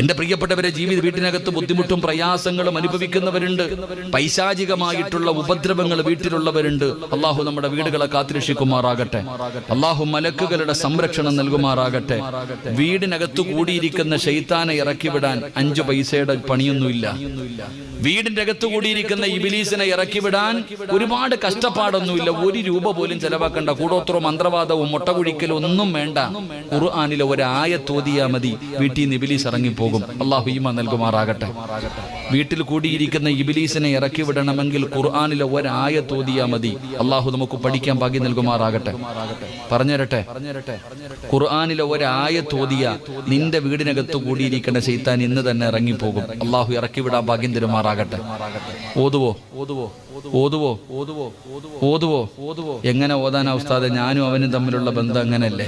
എന്റെ പ്രിയപ്പെട്ടവരെ ജീവിത വീട്ടിനകത്ത് ബുദ്ധിമുട്ടും പ്രയാസങ്ങളും അനുഭവിക്കുന്നവരുണ്ട്. പൈശാചികമായിട്ടുള്ള ഉപദ്രവങ്ങൾ വീട്ടിലുള്ളവരുണ്ട്. അള്ളാഹു നമ്മുടെ വീടുകളെ കാത്തിരക്ഷിക്കുമാറാകട്ടെ. അള്ളാഹു മലക്കുകളുടെ സംരക്ഷണം നൽകുമാറാകട്ടെ. വീടിനകത്ത് കൂടിയിരിക്കുന്ന ഷെയ്ത്താനെ ഇറക്കിവിടാൻ അഞ്ചു പൈസയുടെ പണിയൊന്നുമില്ല. വീടിന്റെ അകത്ത് കൂടിയിരിക്കുന്ന ഇബിലീസിനെ ഇറക്കിവിടാൻ ഒരുപാട് കഷ്ടപ്പാടൊന്നുമില്ല. ഒരു രൂപ പോലും ചെലവാക്കണ്ട. കൂടോത്രവും മന്ത്രവാദവും മുട്ടകുഴിക്കലും ഒന്നും വേണ്ട. ഖുർആാനിലെ ഒരായ തോതിയാ മതി. വീട്ടിൽ നിന്ന് ഇബിലീസ് ഇറങ്ങിപ്പോകും അള്ളാഹു ഈമ നൽകുമാറാകട്ടെ. വീട്ടിൽ കൂടിയിരിക്കുന്ന ഇബിലീസിനെ ഇറക്കി വിടണമെങ്കിൽ ഖുർആാനിലെ ഒരായ തോതിയാ മതി. അള്ളാഹു നമുക്ക് പഠിക്കാൻ ഭാഗ്യം നൽകുമാറാകട്ടെ. പറഞ്ഞരട്ടെ ഖുർആാനിലെ ഒരായ തോതിയ നിന്റെ വീടിനകത്ത് കൂടിയിരിക്കുന്ന ചെയ്ത്താൻ ഇന്ന് തന്നെ ഇറങ്ങിപ്പോകും. അള്ളാഹു ഇറക്കി വിടാൻ ഭാഗ്യം തരുമാറാകട്ടെ. ഓതുവോ? ഓതുവോ? ഓതുവോ? ഓതുവോ ഓതുവോ ഓതുവോ എങ്ങനെ ഓതാനാ ഉസ്താദെ? ഞാനും അവനും തമ്മിലുള്ള ബന്ധം അങ്ങനെയല്ലേ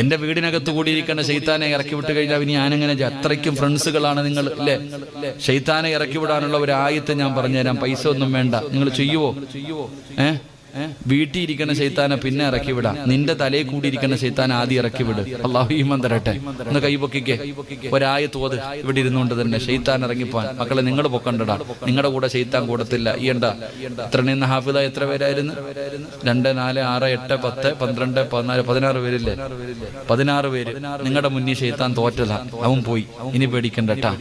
എന്റെ വീടിനകത്ത് കൂടിയിരിക്കുന്ന ചെയ്താനെ ഇറക്കി വിട്ട് കഴിഞ്ഞാൽ ഇനി ഞാനെങ്ങനെ ചെയ്യും? അത്രയ്ക്കും ഫ്രണ്ട്സുകളാണ് നിങ്ങൾ അല്ലെ ഷെയ്ത്താനെ ഇറക്കി വിടാനുള്ള ഒരു ആയത്ത് ഞാൻ പറഞ്ഞുതരാം. പൈസ ഒന്നും വേണ്ട. നിങ്ങൾ ചെയ്യുവോ? ഏ? വീട്ടിൽ ഇരിക്കുന്ന ശൈത്താനെ പിന്നെ ഇറക്കി വിടാം നിന്റെ തലയിൽ കൂടി ഇരിക്കുന്ന ശൈത്താൻ ആദ്യം ഇറക്കി വിട് അള്ളാഹു ഈമൻ തരട്ടെ. ഒന്ന് കൈപൊക്കിക്കെ ഒരായ തോത് ഇവിടെ ഇരുന്നുകൊണ്ട് തന്നെ ശൈത്താൻ ഇറങ്ങിപ്പോൻ മക്കളെ നിങ്ങൾ പൊക്കണ്ടടാ. നിങ്ങളുടെ കൂടെ ശൈത്താൻ കൂടത്തില്ല. ഈയണ്ട എത്ര നിന്ന് ഹാഫിദ എത്ര പേരായിരുന്നു? രണ്ട് നാല് ആറ് എട്ട് പത്ത് പന്ത്രണ്ട് പതിനാല് പതിനാറ് പേരില്ലേ? പതിനാറ് പേര്. നിങ്ങളുടെ മുന്നിൽ ശൈത്താൻ തോറ്റതാ. അവൻ പോയി. ഇനി പേടിക്കണ്ടട്ടാ.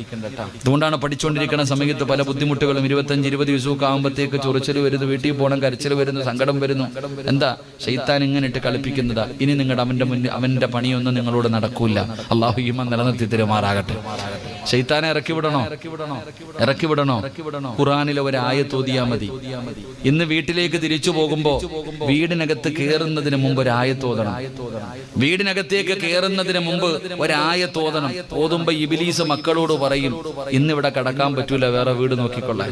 അതുകൊണ്ടാണ് പഠിച്ചുകൊണ്ടിരിക്കുന്ന സമയത്ത് പല ബുദ്ധിമുട്ടുകളും. ഇരുപത്തഞ്ച് ഇരുപത് ദിവസമൊക്കെ ആകുമ്പോഴത്തേക്ക് ചൊറിച്ചൽ വരുന്നു. വീട്ടിൽ പോകണം കരച്ചിൽ വരുന്നു. സങ്കടം വരുന്നു. എന്താ? ഷെയ്ത്താൻ ഇങ്ങനെ ഇട്ട് കളിപ്പിക്കുന്നതാ. ഇനി നിങ്ങളുടെ അവന്റെ മുന്നിൽ അവന്റെ പണിയൊന്നും നിങ്ങളോട് നടക്കൂല. അള്ളാഹു ഈമ നിലനിർത്തി തരുമാറാകട്ടെ. ശൈത്താനെ ഇറക്കി വിടണോ? ഇറക്കി വിടണോ? ഖുറാനിലെ ഒരു ആയത്തോതിയാ തോതിയാ മതി. ഇന്ന് വീട്ടിലേക്ക് തിരിച്ചു പോകുമ്പോ വീടിനകത്ത് കയറുന്നതിന് മുമ്പ് ഒരു ആയത്തോതണം തോതണം വീടിനകത്തേക്ക് കയറുന്നതിന് മുമ്പ് ഒരായ തോതണം ഓതുമ്പോ ഇബിലീസ് മക്കളോട് പറയും ഇന്നിവിടെ കടക്കാൻ പറ്റൂല വേറെ വീട് നോക്കിക്കൊള്ളാൻ.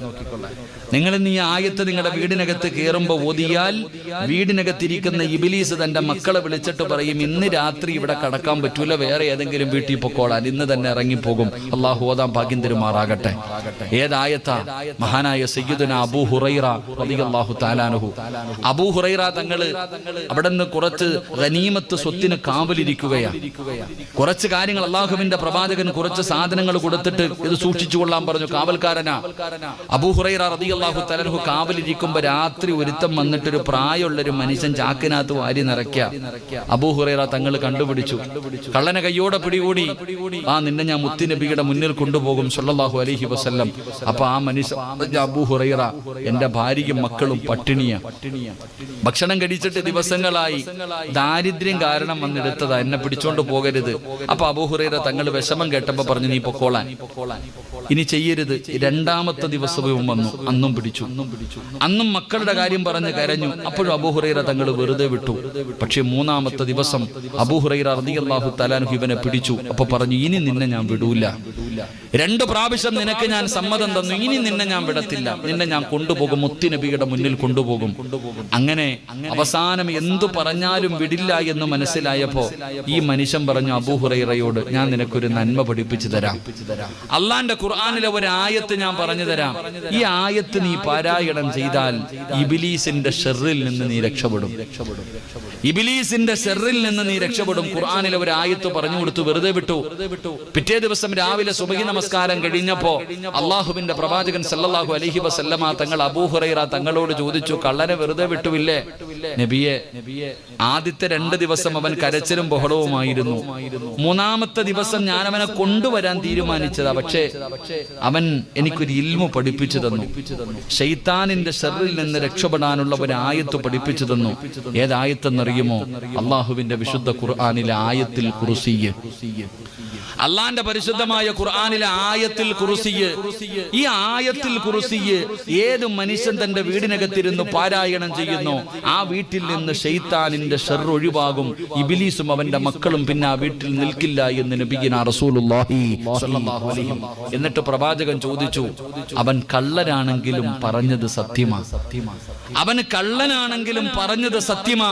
നിങ്ങൾ ഈ ആയത്ത് നിങ്ങളുടെ വീടിനകത്ത് കയറുമ്പോൾ ഓതിയാൽ വീടിനകത്തിരിക്കുന്ന ഇബിലീസ് തന്റെ മക്കളെ വിളിച്ചിട്ട് പറയും ഇന്ന് രാത്രി ഇവിടെ കടക്കാൻ പറ്റൂല വേറെ ഏതെങ്കിലും വീട്ടിൽ പൊക്കോളാൻ ഇന്ന് തന്നെ ഇറങ്ങിപ്പോകും. അള്ളാഹു ഓദാം ഭാഗ്യം തരുമാറാകട്ടെ. ഏതായത്താ? മഹാനായ സയ്യിദുന അബൂ ഹുറൈറ റളിയല്ലാഹു താലാനുഹു അബൂ ഹുറൈറ തങ്ങൾ അവിടെ നിന്ന് കുറച്ച് റനീമത്ത് സ്വത്തിന് കാവലിരിക്കുകയാണ് കുറച്ച് കാര്യങ്ങൾ അള്ളാഹുവിന്റെ പ്രവാചകൻ കുറച്ച് സാധനങ്ങൾ കൊടുത്തിട്ട് ഇത് സൂക്ഷിച്ചു കൊള്ളാൻ പറഞ്ഞു കാവൽക്കാരനാ. അബൂ ഹുറൈറ റളിയല്ലാഹു തലർഹു കാവലിരിക്കുമ്പോ രാത്രി ഒരുത്തം വന്നിട്ട് ഒരു പ്രായമുള്ള ഒരു മനുഷ്യൻ ചാക്കിനകത്ത് വാരി നിറയ്ക്ക. അബൂ ഹുറൈറ തങ്ങൾ കണ്ടുപിടിച്ചു. കള്ളനെ കയ്യോടെ പിടികൂടി. ആ നിന്നെ ഞാൻ മുത്തിനബിയുടെ മുന്നിൽ കൊണ്ടുപോകും സൊല്ലാഹു അലഹി വസല്ലം. അപ്പൊ ആ മനുഷ്യ അബൂ ഹുറൈറ എന്റെ ഭാര്യയും മക്കളും പട്ടിണിയ. ഭക്ഷണം കഴിച്ചിട്ട് ദിവസങ്ങളായി. ദാരിദ്ര്യം കാരണം വന്നെടുത്തതാ. എന്നെ പിടിച്ചോണ്ട് പോകരുത്. അപ്പൊ അബൂഹുറൈറ തങ്ങൾ വിഷമം കേട്ടപ്പോ പറഞ്ഞു നീ പൊക്കോളാൻ. ഇനി ചെയ്യരുത്. രണ്ടാമത്തെ ദിവസവും വന്നു. അന്നും പിടിച്ചു. അന്നും മക്കളുടെ കാര്യം പറഞ്ഞ് കരഞ്ഞു. അപ്പോഴും അബൂഹുറൈറ തങ്ങൾ വെറുതെ വിട്ടു. പക്ഷെ മൂന്നാമത്തെ ദിവസം അബൂഹുറൈറ റളിയല്ലാഹു തലാൻഹു ഇവനെ പിടിച്ചു. അപ്പൊ പറഞ്ഞു ഇനി നിന്നെ ഞാൻ വിടൂല. രണ്ട് പ്രാവശ്യം നിനക്ക് ഞാൻ സമ്മതം തന്നു. ഇനി നിന്നെ ഞാൻ വിടത്തില്ല. നിന്നെ ഞാൻ കൊണ്ടുപോകും. മുത്തിനബിയുടെ മുന്നിൽ കൊണ്ടുപോകും. അങ്ങനെ അവസാനം എന്തു പറഞ്ഞാലും വിടില്ല എന്ന് മനസ്സിലായപ്പോ ഈ മനുഷ്യൻ പറഞ്ഞു അബൂഹുറൈറയോട് ഞാൻ നിനക്കൊരു നന്മ പഠിപ്പിച്ചു തരാം. അള്ളാന്റെ ഖുർആാനിലെ ഒരു ആയത്ത് ഞാൻ പറഞ്ഞു തരാം. ഈ ആയത്ത് നീ പാരായണം ചെയ്താൽ ഇബിലീസിന്റെ ഷെറിൽ നിന്ന് നീ രക്ഷപ്പെടും. ഇബിലീസിന്റെ ഷെറിൽ നിന്ന് നീ രക്ഷപ്പെടും. ഖുർആാനിലെ ഒരു ആയത്ത് പറഞ്ഞു കൊടുത്തു. വെറുതെ വിട്ടു. പിറ്റേ ദിവസം രാവിലെ സുബഹി നമസ്കാരം കഴിഞ്ഞപ്പോ അള്ളാഹുവിന്റെ പ്രവാചകൻ സല്ലാഹു അലഹി വസല്ലമ തങ്ങൾ അബൂഹുറൈറ തങ്ങളോട് ചോദിച്ചു കള്ളനെ വെറുതെ വിട്ടുവില്ലേ? നബിയെ ആദ്യത്തെ രണ്ട് ദിവസം അവൻ കരച്ചിലും ബഹളവുമായിരുന്നു. മൂന്നാമത്തെ ദിവസം ഞാൻ അവനെ കൊണ്ടുവരാൻ തീരുമാനിച്ചതാ. പക്ഷേ അവൻ എനിക്കൊരു ഇൽമു പഠിപ്പിച്ചു തന്നു. ഷെയ്ത്താനിന്റെ ഷെറിൽ നിന്ന് രക്ഷപ്പെടാനുള്ള ഒരു ആയത്ത് പഠിപ്പിച്ചു തന്നു. ഏതായത്തെന്നറിയുമോ? അള്ളാഹുവിന്റെ വിശുദ്ധ ഖുർആാനിലെ ആയത്തിൽ കുറുസിയ് അള്ളാന്റെ പരിശുദ്ധമായ ഖുർആാനിലെ ആയത്തിൽ കുറുസിയ്. ഈ ആയത്തിൽ കുറുസിയ് ഏത് മനുഷ്യൻ തന്റെ വീടിനകത്തിരുന്ന് പാരായണം ചെയ്യുന്നു? ആ വീട്ടിൽ നിന്ന് ഷെയ്ത്താനിന്റെ ഷെർ ഒഴിവാകും. ഇബിലീസും അവന്റെ മക്കളും പിന്നെ ആ വീട്ടിൽ നിൽക്കില്ല എന്ന് നബിഗിന. എന്നിട്ട് പ്രവാചകൻ ചോദിച്ചു അവൻ കള്ളനാണെങ്കിലും പറഞ്ഞത് സത്യമാ? അവന് കള്ളനാണെങ്കിലും പറഞ്ഞത് സത്യമാ?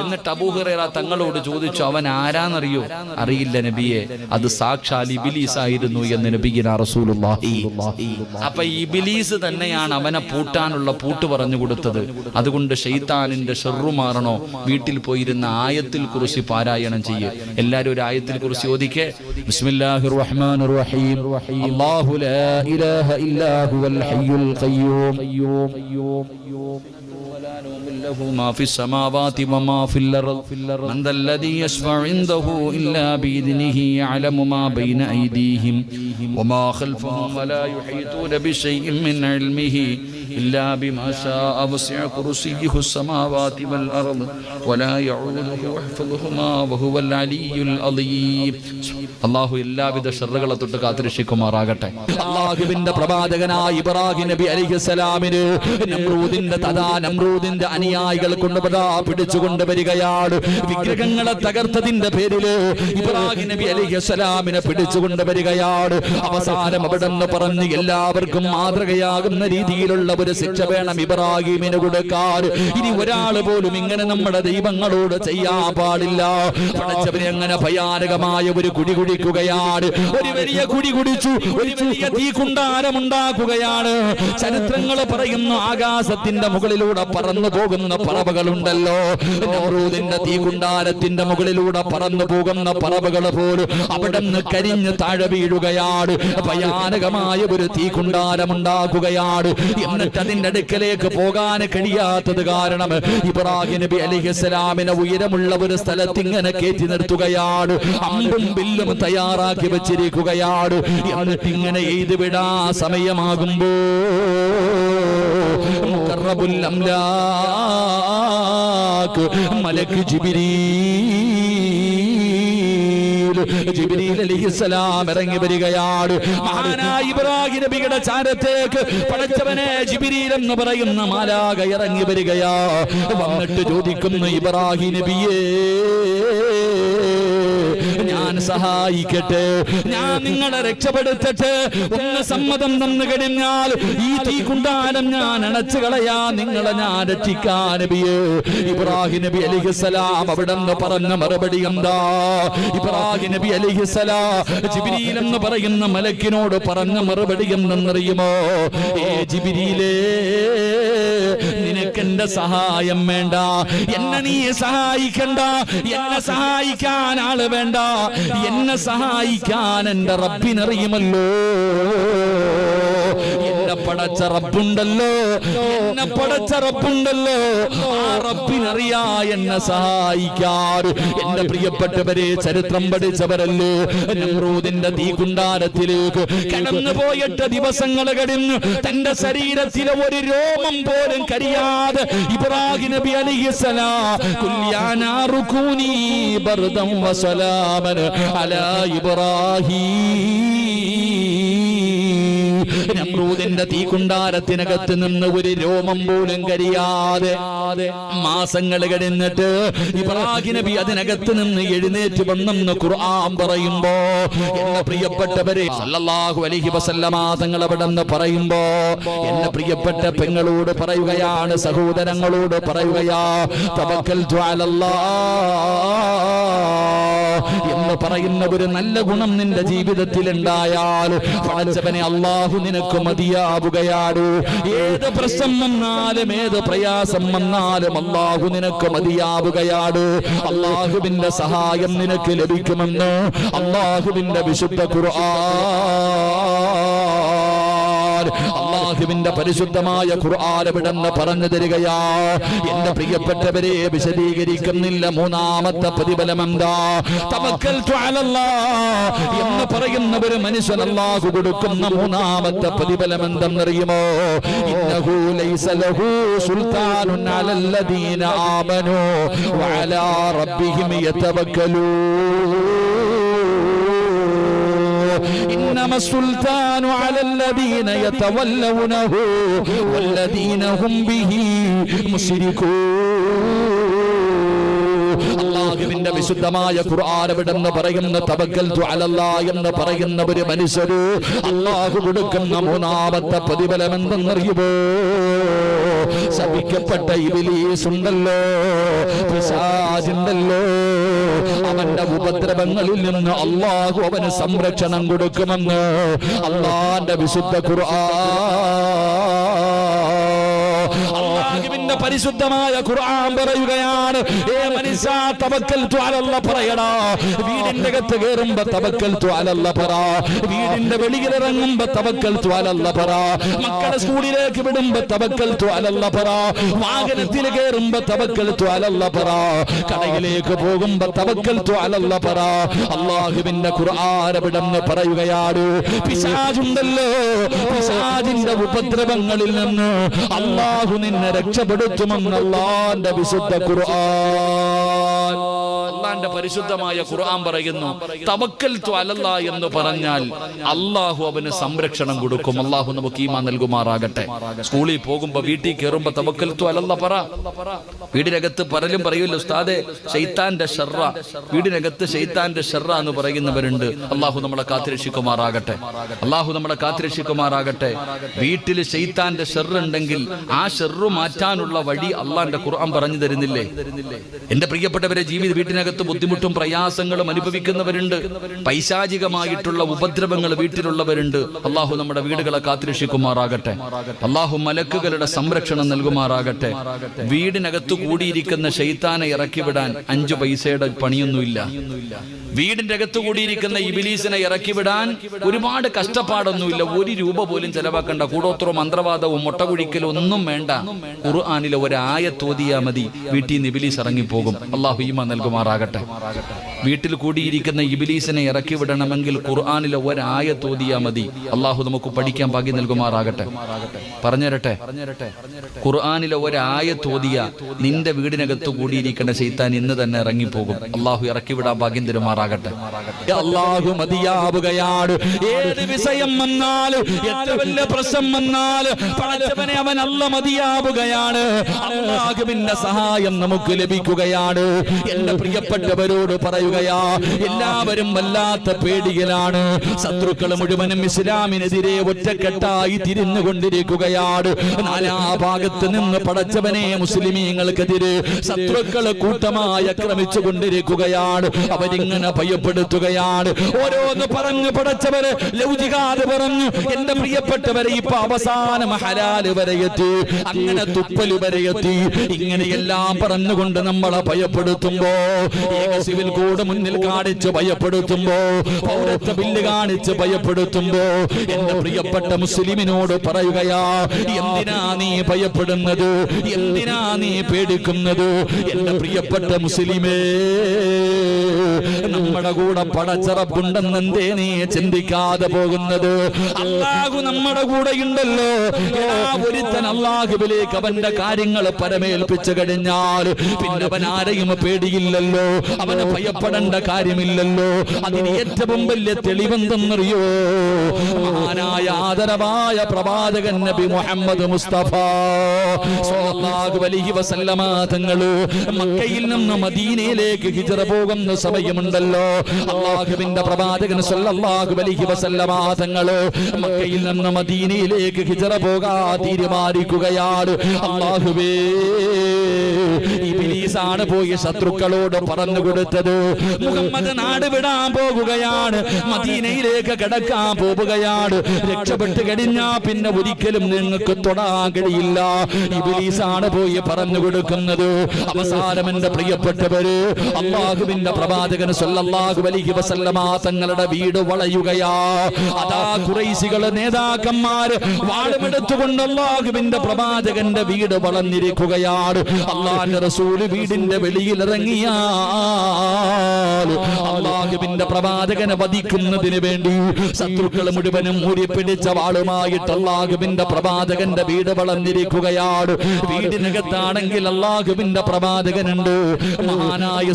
എന്നിട്ട് അബൂഹറ തങ്ങളോട് ചോദിച്ചു അവൻ ആരാന്നറിയോ? അറിയില്ല നബിയെ. അത് സാക്ഷാൽ ഇബിലീസ് ആയിരുന്നു എന്ന് നബിഗിന റസൂലുള്ളാഹി. അപ്പൊ ഇബിലീസ് തന്നെയാണ് അവനെ പൂട്ടാനുള്ള പൂട്ട് പറഞ്ഞു കൊടുത്തത്. അതുകൊണ്ട് ഷെയ്ത്താനിന്റെ ഷെറു മാറണോ? വീട്ടിൽ പോയിരുന്ന ആയത്തിൽ കുറിച്ച് പാരായണം ചെയ്യേ. എല്ലാരും ഒരു ആയത്തിൽ കുറിച്ച് ഓദിക്കേ ബിസ്മില്ലാഹിർ റഹ്മാനിർ റഹീം അല്ലാഹു ലാ ഇലാഹ ഇല്ലാ ഹുവൽ ഹയ്യുൽ ഖയ്യൂം. نوم له ما في السماوات وما في الأرض. من ذا الذي يشفع عنده إلا بإذنه يعلم ما بين أيديهم وما خلفهم ولا يحيطون بشيء من علمه إلا بما شاء وسع كرسيه السماوات والأرض ولا يعوده حفظهما وهو العلي العظيم. അള്ളാഹു എല്ലാവിധ ഷെറുകളെ തൊട്ട് കാത്തിരക്ഷിക്കുമാറാകട്ടെ. അള്ളാഹുവിന്റെ പ്രവാചകനായ ഇബ്രാഹിം നബി അലിഹുസലാമിന് നമ്രൂദിന്റെ തഥാ നമ്രൂദിന്റെ അനുയായികൾ കൊണ്ടുപതാ പിടിച്ചുകൊണ്ട് വരികയാണ്. വിഗ്രഹങ്ങളെ തകർത്തതിന്റെ പേരിൽ ഇബ്രാഹിം നബി അലിഹുസലാമിനെ പിടിച്ചുകൊണ്ട് വരികയാണ്. അവസാനം അവിടെ നിന്ന് പറഞ്ഞ് എല്ലാവർക്കും മാതൃകയാകുന്ന രീതിയിലുള്ള ഒരു ശിക്ഷ വേണം ഇബ്രാഹിമിന് കൊടുക്കാൻ. ഇനി ഒരാൾ പോലും ഇങ്ങനെ നമ്മുടെ ദൈവങ്ങളോട് ചെയ്യാൻ പാടില്ല. പടച്ചവനെ അങ്ങനെ ഭയാനകമായ ഒരു കുടി കുടിക്കുകയാണ് ഒരു വലിയ കുടി കുടിച്ചു ഒരു വലിയ തീ കുണ്ടാരമുണ്ടാക്കുകയാണ് ചരിത്രങ്ങൾ പറയുന്നു ആകാശത്തിന്റെ മുകളിലൂടെ പറന്നു പോകുന്ന പറവകളുണ്ടല്ലോ. നമ്രൂദിന്റെ തീ കുണ്ടാരത്തിന്റെ മുകളിലൂടെ പറന്നു പോകുന്ന പറവകൾ പോലും അവിടെ നിന്ന് കരിഞ്ഞ് താഴെ വീഴുകയാണ്. ഭയാനകമായ ഒരു തീ കുണ്ടാരമുണ്ടാക്കുകയാണ് എന്നിട്ട് അതിന്റെ അടുക്കലേക്ക് പോകാൻ കഴിയാത്തത് കാരണം ഇബ്രാഹിം നബി അലിഹിസ്സലാമിനെ ഉയരമുള്ള ഒരു സ്ഥലത്ത് ഇങ്ങനെ കയറ്റി നിർത്തുകയാണ്. അമ്പും ബില്ലും തയ്യാറാക്കി വെച്ചിരിക്കുകയാണ് എന്നിട്ട് ഇങ്ങനെ എഴുതി വിടാ സമയമാകുമ്പോ. മലക്ക് ജിബിരീൽ ജിബ്രീൽ അലിഹിസ്സലാം ഇറങ്ങി വരികയാണ് മഹാനായ ഇബ്രാഹിം നബിയുടെ ചാരത്തേക്ക് പടച്ചവനെ ജിബ്രീൽ എന്ന് പറയുന്ന മാലാക ഇറങ്ങി വരികയാ. വന്നിട്ട് ചോദിക്കുന്നു ഇബ്രാഹിം നബിയേ ഞാൻ സഹായിക്കട്ടെ. ഞാൻ നിങ്ങളെ രക്ഷപ്പെടുത്തട്ടെ. ഒന്ന് സമ്മതം തന്നു കഴിഞ്ഞാൽ ഈ തീ കുണ്ടാരം ഞാൻ അണച്ചു കളയാ. നിങ്ങളെ ഞാൻ രക്ഷിക്കാൻ നബിയേ. ഇബ്രാഹിം നബി അലിഹിസലാം അവിടെ നിന്ന് പറഞ്ഞ മറുപടി എന്താ? ഇബ്രാഹിം നബി അലിഹിസലാം ജിബ്രീൽ എന്ന് പറയുന്ന മലക്കിനോട് പറഞ്ഞ മറുപടി എന്തെന്നറിയുമോ? ഏ ജിബ്രീലേ നിനക്ക് എന്റെ സഹായം വേണ്ട. എന്നെ നീ സഹായിക്കണ്ട. എന്നെ സഹായിക്കാൻ ആൾ വേണ്ട. എന്നെ സഹായിക്കാൻ എന്റെ റബ്ബിനറിയുമല്ലോ. എന്നെ പടച്ച റബ്ബുണ്ടല്ലോ. എന്നെ പടച്ച റബ്ബുണ്ടല്ലോ. ആ റബ്ബിനറിയാ എന്നെ സഹായിക്കാറ്. എന്റെ പ്രിയപ്പെട്ടവരെ ചരിത്രം പഠിച്ചവരല്ലോ? നമ്രൂദിന്റെ തീകുണ്ടാരത്തിലേക്ക് കടന്നു പോയിട്ട് ദിവസങ്ങൾ കഴിഞ്ഞു തന്റെ ശരീരത്തിലെ ഒരു രോമം പോലും കരിയാതെ ഇബ്രാഹിം നബി അലൈഹിസ്സലാം കുല്യാനാറുകൂനി ബർദം വസലാമൻ അലാ ഇബ്രാഹിം. നമ്രൂദിന്റെ തീകുണ്ടാരത്തിനകത്ത് നിന്ന് ഒരു രോമം പോലും കരിയാതെ മാസങ്ങൾ കഴിഞ്ഞിട്ട് ഇബ്രാഹിം നബി അതിനകത്ത് നിന്ന് എഴുന്നേറ്റ് വന്നെന്ന് ഖുർആൻ പറയുമ്പോ എന്റെ പ്രിയപ്പെട്ടവരെ സല്ലല്ലാഹു അലൈഹി വസല്ലമ തങ്ങൾ അവിടെ നിന്ന് പറയുമ്പോ എന്റെ പ്രിയപ്പെട്ട പെങ്ങളോട് പറയുകയാണ് സഹോദരങ്ങളോട് പറയുകയാ തവക്കൽ എന്ന് പറയുന്ന ഒരു നല്ല ഗുണം നിന്റെ ജീവിതത്തിൽ ഉണ്ടായാൽ അള്ളാഹു നിനക്ക് മതിയാവുകയാണ് ഏത് പ്രശ്നം വന്നാലും ഏത് പ്രയാസം വന്നാലും അള്ളാഹു നിനക്ക് മതിയാവുകയാണ് അള്ളാഹുവിന്റെ സഹായം നിനക്ക് ലഭിക്കുമെന്ന് അള്ളാഹുവിന്റെ വിശുദ്ധ ഖുർആൻ അള്ളാഹുവിന്റെ പരിശുദ്ധമായ ഖുർആൻ വിടന്ന് പറഞ്ഞു തരികയാ? എന്റെ പ്രിയപ്പെട്ടവരെ വിശദീകരിക്കുന്നില്ല. മൂന്നാമത്തെ പ്രതിഫലം എന്താ? എന്ന് പറയുന്ന ഒരു മനുഷ്യൻ അള്ളാഹു കൊടുക്കുന്ന മൂന്നാമത്തെ പ്രതിഫലം എന്തെന്നറിയുമോ? ആമനു റബ്ബിഹിം യതവക്കലൂൻ. إنما السلطان على الذين يتولونه والذين هم به مشركون അള്ളാഹുവിന്റെ വിശുദ്ധമായ ഖുർആൻ എവിടെന്ന് പറയുന്ന തവക്കൽ അലല്ലാ എന്ന് പറയുന്ന ഒരു മനുഷ്യര് അള്ളാഹു കൊടുക്കുന്ന മൂന്നാമത്തെ പ്രതിഫലം എന്തെന്നറിയുമോ ശപിക്കപ്പെട്ട ഇബിലീസ് ഉണ്ടല്ലോ പിശാചുണ്ടല്ലോ. അവന്റെ ഉപദ്രവങ്ങളിൽ നിന്ന് അള്ളാഹു അവന് സംരക്ഷണം കൊടുക്കുമെന്ന് അള്ളാന്റെ വിശുദ്ധ ഖുർആൻ അള്ളാഹുവിന്റെ പരിശുദ്ധമായ ഖുർആൻ പറയുകയാണ് ഏ മനുഷ്യ തവക്കൽതു അലല്ല പറയടാ. വീടിന്റെ അകത്ത് കയറുമ്പോ തവക്കൽതു അലല്ല പറ. വീടിന്റെ വെളിയിലിറങ്ങുമ്പോ തവക്കൽതു അലല്ല പറ. മക്കളെ സ്കൂളിലേക്ക് വിടുമ്പോ തവക്കൽതു അലല്ല പറ. വാഹനത്തിൽ കയറുമ്പോ തവക്കൽതു അലല്ല പറ. കടയിലേക്ക് പോകുമ്പോ തവക്കൽതു അലല്ല പറ. അള്ളാഹുവിന്റെ ഖുർആൻ വിടന്ന് പറയുകയാണ് പിശാചുണ്ടല്ലോ പിശാചിന്റെ ഉപദ്രവങ്ങളിൽ നിന്ന് അള്ളാഹു നിന്നെ രക്ഷപ്പെടുത്തുമെന്ന് അള്ളാന്റെ വിശുദ്ധ ഖുർആൻ. അള്ളാന്റെ പരിശുദ്ധമായ ഖുർആൻ പറയുന്നു തവക്കൽ അലല്ല എന്ന് പറഞ്ഞാൽ അള്ളാഹു അവന് സംരക്ഷണം കൊടുക്കും. അള്ളാഹു നമുക്ക് ഈമാ നൽകുമാറാകട്ടെ. സ്കൂളിൽ പോകുമ്പോ വീട്ടിൽ കയറുമ്പോ തവക്കൽ അലല്ല പറ. വീടിനകത്ത് പലരും പറയുമല്ലോ ഉസ്താദെ ഷെയ്ത്താന്റെ ഷെറ വീടിനകത്ത് ഷെയ്ത്താന്റെ ഷെറ എന്ന് പറയുന്നവരുണ്ട്. അള്ളാഹു നമ്മളെ കാത്തിരക്ഷിക്കുമാറാകട്ടെ. അള്ളാഹു നമ്മളെ കാത്തിരക്ഷിക്കുമാറാകട്ടെ. വീട്ടിൽ ഷെയ്ത്താന്റെ ഷെറുണ്ടെങ്കിൽ ആ ഷെറു മാറ്റാനുള്ള വഴി അള്ളാന്റെ ഖുർആൻ പറഞ്ഞു തരുന്നില്ലേ? എന്റെ പ്രിയപ്പെട്ടവരെ ജീവിത വീട്ടിനകത്ത് ബുദ്ധിമുട്ടും പ്രയാസങ്ങളും അനുഭവിക്കുന്നവരുണ്ട്. പൈശാചികമായിട്ടുള്ള ഉപദ്രവങ്ങൾ വീട്ടിലുള്ളവരുണ്ട്. അള്ളാഹു നമ്മുടെ വീടുകളെ കാത്തിരക്ഷിക്കുമാറാകട്ടെ. അള്ളാഹു മലക്കുകളുടെ സംരക്ഷണം നൽകുമാറാകട്ടെ. വീടിനകത്ത് കൂടിയിരിക്കുന്ന ശൈത്താനെ ഇറക്കിവിടാൻ അഞ്ചു പൈസയുടെ പണിയൊന്നുമില്ല. വീടിന്റെ അകത്ത് കൂടിയിരിക്കുന്ന ഇബിലീസിനെ ഇറക്കിവിടാൻ ഒരുപാട് കഷ്ടപ്പാടൊന്നുമില്ല. ഒരു രൂപ പോലും ചെലവാക്കണ്ട. കൂടോത്രവും മന്ത്രവാദവും മുട്ട കുഴിക്കലും ഒന്നും വേണ്ട. ഖുർആാനിലെ ഒരായ തോതിയാ മതി. വീട്ടിൽ നിന്ന് ഇബിലീസ് ഇറങ്ങിപ്പോകും. അള്ളാഹു ഈമ നൽകുമാറാകട്ടെ. വീട്ടിൽ കൂടിയിരിക്കുന്ന ഇബിലീസിനെ ഇറക്കി വിടണമെങ്കിൽ ഖുർആാനിലെ ഒരായ തോതിയാ മതി. അള്ളാഹു നമുക്ക് പഠിക്കാൻ ഭാഗ്യം നൽകുമാറാകട്ടെ. പറഞ്ഞരട്ടെ ഖുർആാനിലെ ഒരായ തോതിയ നിന്റെ വീടിനകത്ത് കൂടിയിരിക്കുന്ന ശൈത്താൻ ഇന്ന് തന്നെ ഇറങ്ങിപ്പോകും. അള്ളാഹു ഇറക്കി വിടാൻ ഭാഗ്യം തരുമാറാകട്ടെ. അള്ളാഹു മതിയാവുകയാണ് ഏത് വിഷയം വന്നാലും എത്ര വലിയ പ്രശ്നം വന്നാലും പടച്ചവനെ അവൻ അല്ല മതിയാവുകയാണ് അള്ളാഹുവിന്റെ സഹായം നമുക്ക് ലഭിക്കുകയാണ് എന്റെ പ്രിയപ്പെട്ടവരോട് പറയുകയാ എല്ലാവരും വല്ലാത്ത പേടിയിലാണ്. ശത്രുക്കൾ മുഴുവനും ഇസ്ലാമിനെതിരെ ഒറ്റക്കെട്ടായി തിരിഞ്ഞുകൊണ്ടിരിക്കുകയാണ് നാലാ ഭാഗത്ത് നിന്ന് പടച്ചവനെ മുസ്ലിമീങ്ങൾക്കെതിരെ ശത്രുക്കൾ കൂട്ടമായി ആക്രമിച്ചു കൊണ്ടിരിക്കുകയാണ്. അവരിങ്ങനെ ഭയപ്പെടുത്തുകയാണ്. ഓരോന്ന് പറഞ്ഞു പടച്ചവര് ലൗചികാത് പറഞ്ഞു എന്റെ പ്രിയപ്പെട്ടവരെ ഇപ്പൊ അവസാനം ഹലാൽ വരെ എത്തി അങ്ങനെ തുപ്പൽ വരെ എത്തി. ഇങ്ങനെയെല്ലാം പറഞ്ഞുകൊണ്ട് നമ്മളെ ഭയപ്പെടുത്തുമ്പോ സിവിൽ കോഡ് മുന്നിൽ കാണിച്ച് ഭയപ്പെടുത്തുമ്പോ പൗരത്വ ബില്ല് കാണിച്ച് ഭയപ്പെടുത്തുമ്പോ എന്റെ പ്രിയപ്പെട്ട മുസ്ലിമിനോട് പറയുകയാ എന്തിനാ നീ ഭയപ്പെടുന്നത്? എന്തിനാ നീ പേടിക്കുന്നത്? എന്റെ പ്രിയപ്പെട്ട മുസ്ലിമേ നമ്മുടെ കൂടെ പടച്ചറപ്പുണ്ടെന്നെന്തേ നീ ചിന്തിക്കാതെ പോകുന്നത്? അള്ളാഹു നമ്മുടെ കൂടെ ഉണ്ടല്ലോ. ഒരുത്തൻ അള്ളാഹുവിലേക്ക് അവന്റെ കാര്യങ്ങൾ പരമേൽപ്പിച്ചു കഴിഞ്ഞാൽ പിന്നെ അവൻ ആരെയും പേടിയില്ലല്ലോ. അവന് ഭയപ്പെടേണ്ട കാര്യമില്ലല്ലോ. അതിന് ഏറ്റവും വലിയ തെളിവെന്തെന്നറിയോ? മഹാനായ ആദരവായ പ്രവാചകൻ നബി മുഹമ്മദ് മുസ്തഫ. സ്വല്ലല്ലാഹു അലൈഹി വസല്ലമ തങ്ങൾ മക്കയിൽ നിന്ന് മദീനയിലേക്ക് ഹിജറ പോകുന്ന സമയമുണ്ടല്ലോ. അള്ളാഹുവിന്റെ പ്രവാചകൻ സല്ലല്ലാഹു അലൈഹി വസല്ലമ തങ്ങൾ മക്കയിൽ നിന്ന് മദീനയിലേക്ക് ഹിജറ പോകാൻ തീരുമാനിക്കുകയാണ്. അള്ളാഹുവേ ആണ് പോയി ശത്രുക്കളോട് പറഞ്ഞു കൊടുത്തത്. മുഹമ്മദ് നാട് വിടാൻ പോകുകയാണ് മദീനയിലേക്ക് കിടക്കാൻ പോവുകയാണ്. രക്ഷപ്പെട്ട് കഴിഞ്ഞാ പിന്നെ ഒരിക്കലും നിങ്ങൾക്ക് തൊടാൻ കഴിയില്ല. ഇബിലീസാണ് പോയി പറഞ്ഞു കൊടുക്കുന്നത്. അവസാനം എന്റെ പ്രിയപ്പെട്ടവര് അള്ളാഹുവിന്റെ പ്രവാചകൻ സല്ലല്ലാഹു അലൈഹി വസല്ലമ തങ്ങളുടെ വീട് വളയുകയാ. അതാ കുറൈശികൾ നേതാക്കന്മാര് വാളുമെടുത്തുകൊണ്ട് അള്ളാഹുവിന്റെ പ്രവാചകന്റെ വീട് വളഞ്ഞിരിക്കുകയാണ് അള്ളാന്റെ റസൂൽ വീടിന്റെ വെളിയിൽ അള്ളാഹുവിന്റെ പ്രവാചകനെ വധിക്കുന്നതിന് വേണ്ടി ശത്രുക്കൾ മുഴുവനും മുറിപ്പിടിച്ച വാളുമായിട്ട് അള്ളാഹുവിന്റെ പ്രവാചകന്റെ വീട് വളർന്നിരിക്കുകയാണ്. വീടിനകത്താണെങ്കിൽ അള്ളാഹുവിന്റെ പ്രവാചകനുണ്ട്. മഹാനായ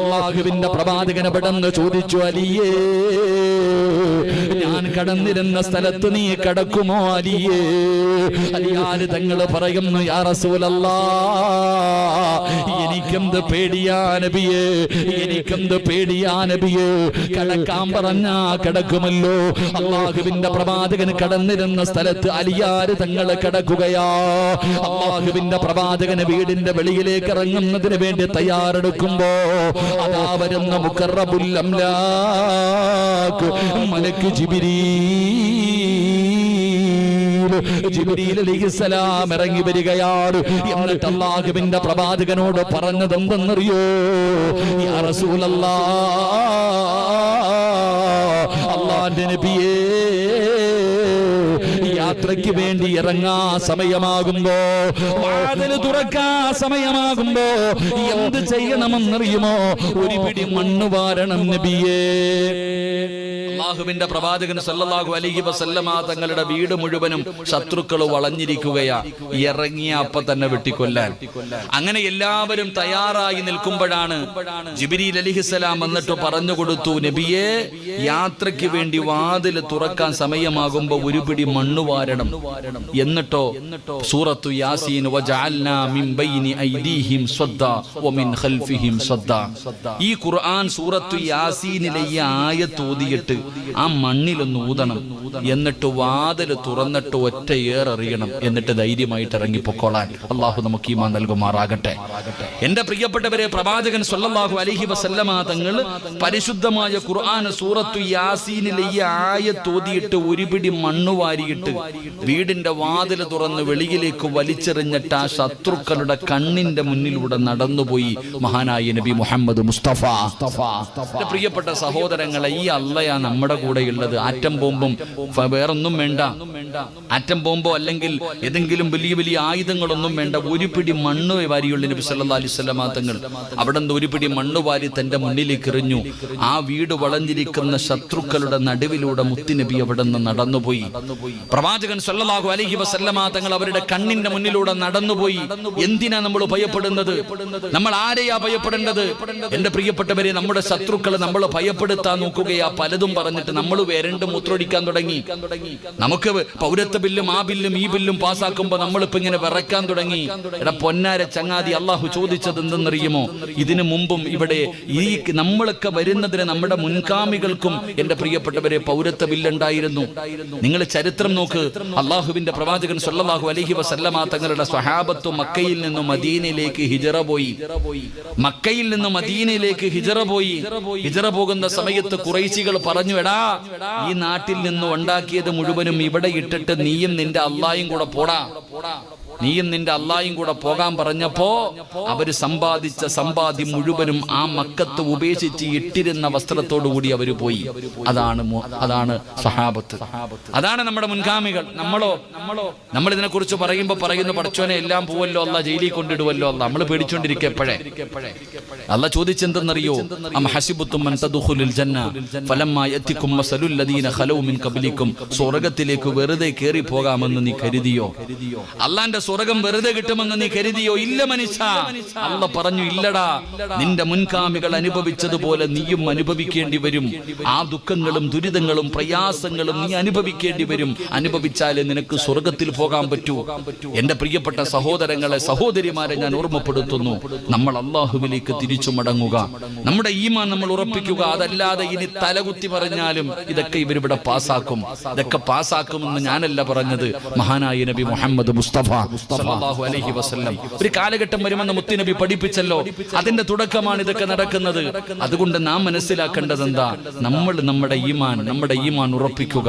അള്ളാഹുവിന്റെ പ്രവാചകനെ പെടന്ന് ചോദിച്ചു അലിയേ ഞാൻ കടന്നിരുന്ന സ്ഥലത്ത് നീ കടക്കുമോ അലിയേ? അലിയാൽ തങ്ങൾ പറയുന്നു യാ റസൂലല്ലാ എനിക്കെന്ത് പേടിയാ നബിയേ? എനിക്കെന്ത് പേടിയാ നബിയേ? കടക്കാൻ പറഞ്ഞാ കിടക്കുമല്ലോ. അള്ളാഹുവിന്റെ പ്രവാചകൻ കടന്നിരുന്ന സ്ഥലത്ത് അലിയാര് തങ്ങൾ കിടക്കുകയാ. അള്ളാഹുവിന്റെ പ്രവാചകന് വീടിന്റെ വെളിയിലേക്ക് ഇറങ്ങുന്നതിന് വേണ്ടി തയ്യാറെടുക്കുമ്പോ അതാ വരുന്ന മുക്കറബുല്ലം മലക്ക് ജിബിരീ. ജിബ്രീൽ ജിബ്രീൽ അലൈഹിസ്സലാം ഇറങ്ങി വരികയാണ് എന്നിട്ട് അള്ളാഹുവിന്റെ പ്രവാചകനോട് പറഞ്ഞത് എന്തെന്നറിയോ യാ നബിയേ യാത്രയ്ക്ക് വേണ്ടി ഇറങ്ങാ സമയമാകുമ്പോ വാതിൽ തുറക്കാ സമയമാകുമ്പോ എന്ത് ചെയ്യണമെന്നറിയുമോ? ഒരു പിടി മണ്ണ് വാരണം നബിയേ. അള്ളാഹുവിന്റെ പ്രവാചകൻ സല്ലല്ലാഹു അലൈഹി വസല്ലമ തങ്ങളുടെ വീട് മുഴുവനും ശത്രുക്കൾ വളഞ്ഞിരിക്കുകയാ. ഇറങ്ങിയ അപ്പ തന്നെ വെട്ടിക്കൊല്ലാൻ. അങ്ങനെ എല്ലാവരും തയ്യാറായി നിൽക്കുമ്പോഴാണ് ജിബിരിൽ അലിഹിസലാം വന്നിട്ട് പറഞ്ഞു കൊടുത്തു നബിയെ യാത്രയ്ക്ക് വേണ്ടി വാതിൽ തുറക്കാൻ സമയമാകുമ്പോ ഒരു പിടി മണ്ണ് വാരണം. എന്നിട്ടോ സൂറത്തു യാസീൻ ഈ ഖുർആൻ സൂറത്തു യാസീനിലെ ഈ ആയത്ത് ഓതിയിട്ട് ആ മണ്ണിലൊന്ന് ഊതണം എന്നിട്ട് വാതിൽ തുറന്നിട്ട് ഒറ്റ ഏറെറിയണം എന്നിട്ട് ധൈര്യമായിട്ട് ഇറങ്ങി പൊക്കോളാൻ അള്ളാഹു നമുക്ക് ഈമാൻ നൽകുമാറാകട്ടെ. എന്റെ പ്രിയപ്പെട്ടവരെ പ്രവാചകൻ സല്ലല്ലാഹു അലഹി വസല്ലമ തങ്ങൾ പരിശുദ്ധമായ ഖുർആൻ സൂറത്തു യാസീനിലെ ഈ ആയത്ത് ഓതിയിട്ട് ഒരു പിടി മണ്ണ് വാരിയിട്ട് വീടിന്റെ വാതിൽ തുറന്ന് വെളിയിലേക്ക് വലിച്ചെറിഞ്ഞിട്ട് ആ ശത്രുക്കളുടെ കണ്ണിന്റെ മുന്നിലൂടെ നടന്നുപോയി മഹാനായ നബി മുഹമ്മദ് മുസ്തഫ. പ്രിയപ്പെട്ട സഹോദരങ്ങളെ ഈ അള്ളയാ നമ്മുടെ കൂടെയുള്ളത്. ആറ്റം ബോംബും വേറൊന്നും വേണ്ട. ആറ്റം ബോംബോ അല്ലെങ്കിൽ ഏതെങ്കിലും വലിയ വലിയ ആയുധങ്ങളൊന്നും വേണ്ട. ഒരു പിടി മണ്ണ് വാരിയുള്ള നബി സല്ലാ അലൈഹി തങ്ങൾ അവിടെ നിന്ന് ഒരു പിടി മണ്ണ് വാരി തന്റെ മുന്നിലേക്ക് എറിഞ്ഞു. ആ വീട് വളഞ്ഞിരിക്കുന്ന ശത്രുക്കളുടെ നടുവിലൂടെ മുത്തുനബി അവിടെ നിന്ന് നടന്നുപോയി. പ്രവാചകൻ സല്ലാഹു അലഹി വസല്ലമ തങ്ങൾ അവരുടെ കണ്ണിന്റെ മുന്നിലൂടെ നടന്നുപോയി. എന്തിനാ നമ്മൾ ഭയപ്പെടുന്നത്? നമ്മൾ ആരെയാ ഭയപ്പെടേണ്ടത്? എന്റെ പ്രിയപ്പെട്ടവരെ നമ്മുടെ ശത്രുക്കൾ നമ്മൾ ഭയപ്പെടുത്താൻ നോക്കുകയാ പലതും പറഞ്ഞിട്ട് നമ്മൾ വരണ്ട് മൂത്രമൊടിക്കാൻ തുടങ്ങി. നമുക്ക് പൗരത്വ ബില്ലും ആ ബില്ലും ഈ ബില്ലും പാസ്സാക്കുമ്പോ നമ്മളിപ്പോ ഇങ്ങനെ വിറക്കാൻ തുടങ്ങി. എടാ പൊന്നാര ചങ്ങാതി അള്ളാഹു ചോദിച്ചത് എന്തെന്നറിയുമോ? ഇതിനു മുമ്പും ഇവിടെ ഈ നമ്മളൊക്കെ വരുന്നതിന് നമ്മുടെ മുൻകാമികൾക്കും എന്റെ പ്രിയപ്പെട്ടവരെ പൗരത്വ ബില്ലുണ്ടായിരുന്നു. നിങ്ങൾ ചരിത്രം നോക്ക്. അള്ളാഹുവിന്റെ പ്രവാചകൻ സല്ലല്ലാഹു അലഹി വസല്ലമാ തങ്ങളുടെ സ്വഹാബത്തു മക്കയിൽ നിന്നും മദീനയിലേക്ക് ഹിജറ പോയി. മക്കയിൽ നിന്നും മദീനയിലേക്ക് ഹിജറ പോയി. ഹിജറ പോകുന്ന സമയത്ത് കുറേശികൾ പറഞ്ഞു എടാ ഈ നാട്ടിൽ നിന്ന് ഉണ്ടാക്കിയത് മുഴുവനും ഇവിടെ ഇട്ടിട്ട് നീയും നിന്റെ അള്ളായും കൂടെ പോടാ. നീയും നിന്റെ അള്ളായും കൂടെ പോകാൻ പറഞ്ഞപ്പോ അവർ സമ്പാദിച്ച സമ്പാദ്യം മുഴുവനും ആ മക്കത്ത് ഉപേക്ഷിച്ച് ഇട്ടിരുന്ന വസ്ത്രത്തോടു കൂടി അവർ പോയി. അതാണ് അതാണ് സഹാബത്ത് അതാണ് നമ്മുടെ മുൻഗാമികൾ. നമ്മളോ നമ്മളോ നമ്മൾ ഇതിനെ കുറിച്ച് പറയുമ്പോ പറയുന്ന പഠിച്ചോനെ എല്ലാം പോവല്ലോ അല്ല ജയിലിൽ കൊണ്ടിടുവല്ലോ അല്ല നമ്മൾ പേടിച്ചോണ്ടിരിക്കുക എപ്പോഴേ? അല്ല ചോദിച്ചെന്തെന്നറിയോ? അം സ്വർഗത്തിലേക്ക് വെറുതെ കേറി പോകാമെന്ന് നീ കരുതിയോ? അള്ളാന്റെ സ്വർഗം വെറുതെ കിട്ടുമെന്ന് നീ കരുതിയോ? ഇല്ല മനുഷ്യ. അല്ല പറഞ്ഞു ഇല്ലടാ. നിന്റെ മുൻകാമികൾ അനുഭവിച്ചതുപോലെ നീയും അനുഭവിക്കേണ്ടി വരും. ആ ദുഃഖങ്ങളും ദുരിതങ്ങളും പ്രയാസങ്ങളും നീ അനുഭവിക്കേണ്ടി വരും. അനുഭവിച്ചാലേ നിനക്ക് സ്വർഗത്തിൽ പോകാൻ പറ്റൂ. എന്റെ പ്രിയപ്പെട്ട സഹോദരങ്ങളെ സഹോദരിമാരെ ഞാൻ ഓർമ്മപ്പെടുത്തുന്നു. നമ്മൾ അള്ളാഹുവിലേക്ക് തിരിച്ചു മടങ്ങുക. നമ്മുടെ ഈമാൻ നമ്മൾ ഉറപ്പിക്കുക. അതല്ലാതെ ഇനി തലകുത്തി പറഞ്ഞാലും ഇതൊക്കെ ഇവരിവിടെ പാസ്സാക്കും ഇതൊക്കെ പാസ്സാക്കുമെന്ന് ഞാനല്ല പറഞ്ഞത്. മഹാനായ നബി മുഹമ്മദ് മുസ്തഫ സല്ലല്ലാഹു അലൈഹി വസല്ലം. ഒരു കാലഘട്ടം വരുമെന്ന് മുത്തുനബി പഠിപ്പിച്ചല്ലോ. അതിന്റെ തുടക്കമാണ് ഇതൊക്കെ നടക്കുന്നത്. അതുകൊണ്ട് നാം മനസ്സിലാക്കേണ്ടത് എന്താ നമ്മൾ നമ്മുടെ ഈമാൻ നമ്മുടെ ഈമാൻ ഉറപ്പിക്കുക.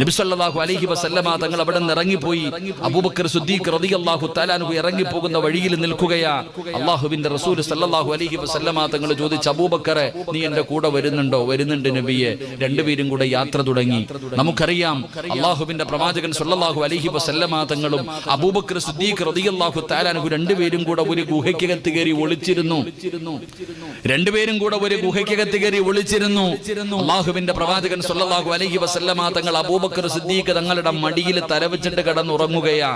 നബി സല്ലല്ലാഹു അലൈഹി വസല്ലമ തങ്ങൾ അവിടെ നിന്ന് ഇറങ്ങിപ്പോയി. അബൂബക്കർ സുദ്ദീഖ് റളിയല്ലാഹു തആലാനു ഇറങ്ങി പോകുന്ന വഴിയിൽ നിൽക്കുകയാ. അള്ളാഹുവിന്റെ റസൂൽ സല്ലല്ലാഹു അലൈഹി വസല്ലമ തങ്ങൾ ചോദിച്ച അബൂബക്കറെ നീ എന്റെ കൂടെ വരുന്നുണ്ടോ? വരുന്നുണ്ട് നബിയെ. രണ്ടുപേരും കൂടെ യാത്ര തുടങ്ങി. നമുക്കറിയാം അള്ളാഹുവിന്റെ പ്രവാചകൻ സല്ലല്ലാഹു അലൈഹി വസല്ലമ തങ്ങളും അബൂബക്കർ സുദ്ദീഖ് റളിയല്ലാഹു തആലാനു രണ്ടുപേരും കൂടെ ഒരു ഗുഹയ്ക്കകത്ത് കയറി ഒളിച്ചിരുന്നു. രണ്ടുപേരും കൂടെ ഒരു ഗുഹയ്ക്കകത്ത് കയറി ഒളിച്ചിരുന്നു. അള്ളാഹുവിന്റെ പ്രവാചകൻ സല്ലല്ലാഹു അലൈഹി വസല്ലമ തങ്ങൾ അബൂബക്കർ സിദ്ദീഖ് തങ്ങളുടെ മടിയിൽ തലവെച്ചിട്ട് കിടന്നുറങ്ങുകയാ.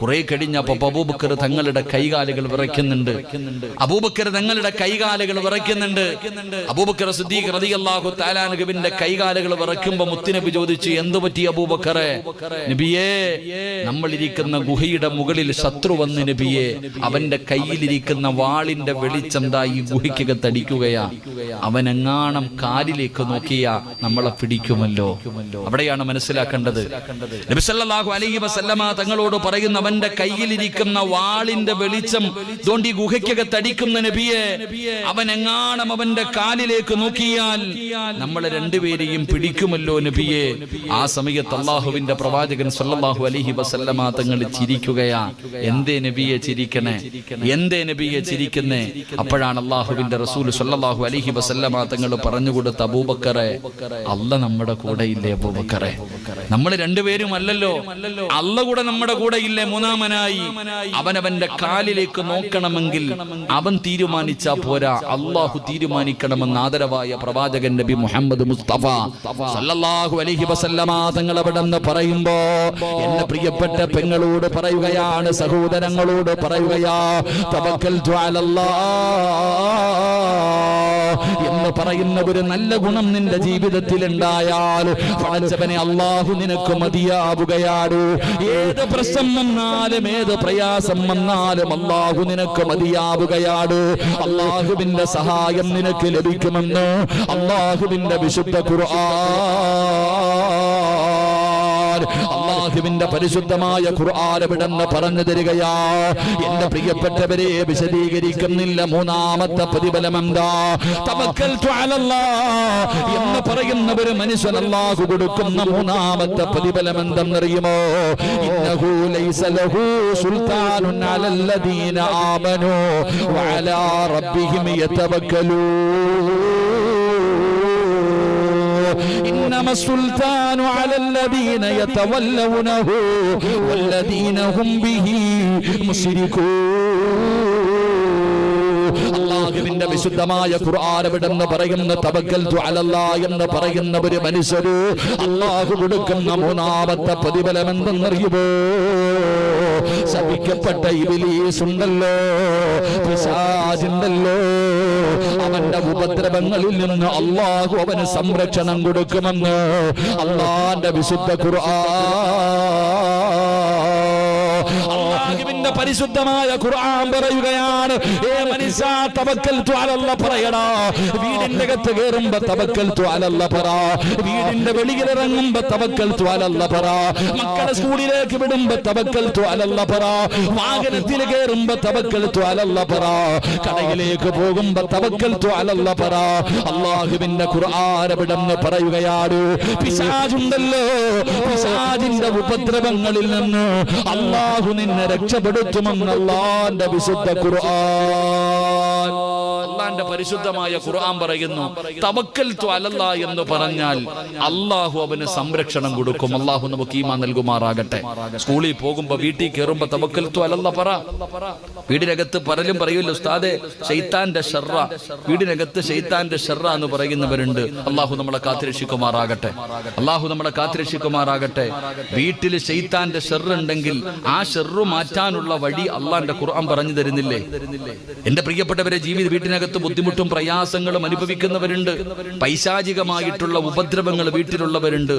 കുറെ കഴിഞ്ഞപ്പോ അബൂബക്കർ തങ്ങളുടെ കൈകാലുകൾ വിറയ്ക്കുന്നുണ്ട്. അബൂബക്കർ തങ്ങളുടെ കൈകാലുകൾ വിറയ്ക്കുന്നുണ്ട്. അബൂബക്കർ സിദ്ദീഖ് റളിയല്ലാഹു തആലാനുവിന്റെ കൈകാലുകൾ വിറയ്ക്കുമ്പോ മുത്തിനബി ചോദിച്ചു എന്തു പറ്റി അബൂബക്കറെ? നബിയേ നമ്മൾ ഇരിക്കുന്ന ഗുഹയുടെ മുകളിൽ ശത്രു വന്ന് നബിയെ അവന്റെ കയ്യിലിരിക്കുന്ന വാളിന്റെ വെളിച്ചം ദാ ഈ ഗുഹയ്ക്കകത്തടിക്കുകയാ. അവനെങ്ങാണം കാലിലേക്ക് നോക്കിയ നമ്മളെ പിടിക്കുമല്ലോ. അവിടെയാണ് മനസ്സിലാക്കേണ്ടത്. നബി സല്ലല്ലാഹു അലൈഹി വസല്ലമ തങ്ങളോട് പറയുന്ന അവന്റെ കയ്യിലിരിക്കുന്ന വാളിന്റെ വെളിച്ചം തോണ്ടി ഗുഹയ്ക്കൊക്കെ തടിക്കുന്ന നബിയെ അവൻ എങ്ങാണം അവന്റെ കാലിലേക്ക് നോക്കിയാൽ നമ്മളെ രണ്ടുപേരെയും പിടിക്കുമല്ലോ നബിയെ. ആ സമയത്ത് അള്ളാഹുവിന്റെ പ്രവാചകൻ സല്ലാഹു അലഹി വസല്ലമ തങ്ങൾ ചിരിക്കുകയാ എന്തേ നബിയെ ചിരിക്കണേ? എന്തേ നബിയെ ചിരിക്കുന്നേ? അപ്പോഴാണ് അള്ളാഹുവിന്റെ റസൂൽ സല്ലാഹു അലൈഹി വസല്ലമ തങ്ങൾ പറഞ്ഞു കൊടുത്ത അബൂബക്കറെ അല്ല നമ്മുടെ കൂടെ ഇല്ലേ അബൂബക്കറെ? നമ്മൾ രണ്ടുപേരും അല്ലല്ലോ. അല്ല കൂടെ നമ്മുടെ കൂടെ ഇല്ലേ മൂന്നാമനായി? അവനവന്റെ കാലിലേക്ക് നോക്കണമെങ്കിൽ അവൻ തീരുമാനിച്ച പോരാ. അള്ളാഹു തീരുമാനിക്കണമെന്ന് ആദരവായ പ്രവാചകൻ നബി മുഹമ്മദ് മുസ്തഫ സല്ലല്ലാഹു അലൈഹി വസല്ലമ തങ്ങൾ അവിടെ പറയുമ്പോ എന്റെ പ്രിയപ്പെട്ട പെങ്ങളോട് പറയുകയാണ് സഹോദരങ്ങളോട് പറയുകയാ തവക്കൽ എന്ന് പറയുന്ന ഒരു നല്ല ഗുണം നിന്റെ ജീവിതത്തിൽ ഉണ്ടായാൽ പടച്ചവനെ അള്ളാഹു നിനക്ക് മതിയാവുകയാണ് ഏത് പ്രശ്നം വന്നാലും ഏത് പ്രയാസം വന്നാലും അള്ളാഹു നിനക്ക് മതിയാവുകയാണ് അള്ളാഹുവിന്റെ സഹായം നിനക്ക് ലഭിക്കുമെന്ന് അള്ളാഹുവിന്റെ വിശുദ്ധ ഖുർആൻ അള്ളാഹുവിന്റെ പരിശുദ്ധമായ ഖുർആൻ വിടന്ന് പറഞ്ഞു തരികയാ? എന്റെ പ്രിയപ്പെട്ടവരെ വിശദീകരിക്കുന്നില്ല. മൂന്നാമത്തെ പ്രതിഫലം എന്താ? അലല്ലാഹ് എന്ന് പറയുന്ന ഒരു മനുഷ്യൻ അല്ലാഹു കൊടുക്കുന്ന മൂന്നാമത്തെ പ്രതിഫലം എന്തെന്നറിയുമോ? ഇന്നഹു ലൈസ ലഹു അലല്ലദീന റബ്ബിഹിം യതവക്കലൂൻ. إنما السلطان على الذين يتولونه والذين هم به مشركون. അള്ളാഹുവിന്റെ വിശുദ്ധമായ ഖുർആാനവിടെന്ന് പറയുന്ന? തബക്കൽ അലല്ലാ എന്ന് പറയുന്ന ഒരു മനുഷ്യര് അള്ളാഹു കൊടുക്കുന്ന മൂന്നാമത്തെ പ്രതിഫലം എന്തെന്നറിയുമോ ശപിക്കപ്പെട്ട ഇബിലീസ് ഉണ്ടല്ലോ പിശാചുണ്ടല്ലോ. അവന്റെ ഉപദ്രവങ്ങളിൽ നിന്ന് അള്ളാഹു അവന് സംരക്ഷണം കൊടുക്കുമെന്ന് അള്ളാന്റെ വിശുദ്ധ അള്ളാഹുവിന്റെ പരിശുദ്ധമായ ഖുർആൻ പറയുകയാണ് ഏ പറയടാ. വീടിന്റെ പറ. വീടിന്റെ വെളിയിൽ ഇറങ്ങുമ്പോ തവക്കൽ അലല്ല പറ. സ്കൂളിലേക്ക് പറ. വാഹനത്തിൽ പറ. പറ. ഉപദ്രവങ്ങളിൽ നിന്ന് അള്ളാഹു നിന്നെ രക്ഷപ്പെടുത്തുമെന്നല്ലാന്റെ വിശുദ്ധ ഖുർആൻ. Allah അള്ളാന്റെ പരിശുദ്ധമായ ഖുർആൻ പറയുന്നു തവക്കൽ അലല്ല എന്ന് പറഞ്ഞാൽ അള്ളാഹു അവന് സംരക്ഷണം കൊടുക്കും. അള്ളാഹു നമുക്ക് ഈമാ നൽകുമാറാകട്ടെ. സ്കൂളിൽ പോകുമ്പോ വീട്ടിൽ കയറുമ്പോ തവക്കൽ അലല്ല പറ. വീടിനകത്ത് പലരും പറയൂല്ലോ ഉസ്താദെ? ഷെയ്ത്താന്റെ ഷെറ വീടിനകത്ത് ഷെയ്ത്താന്റെ ഷെറ എന്ന് പറയുന്നവരുണ്ട്. അള്ളാഹു നമ്മളെ കാത്തിരക്ഷിക്കുമാറാകട്ടെ. അള്ളാഹു നമ്മളെ കാത്തിരക്ഷിക്കുമാറാകട്ടെ. വീട്ടിൽ ഷെയ്ത്താന്റെ ഷെറുണ്ടെങ്കിൽ ആ ഷെറു മാറ്റാനുള്ള വഴി അള്ളാന്റെ ഖുർആൻ പറഞ്ഞു തരുന്നില്ലേ? എന്റെ പ്രിയപ്പെട്ടവരെ ജീവിത വീട്ടിനകത്ത് ബുദ്ധിമുട്ടും പ്രയാസങ്ങളും അനുഭവിക്കുന്നവരുണ്ട്. പൈശാചികമായിട്ടുള്ള ഉപദ്രവങ്ങൾ വീട്ടിലുള്ളവരുണ്ട്.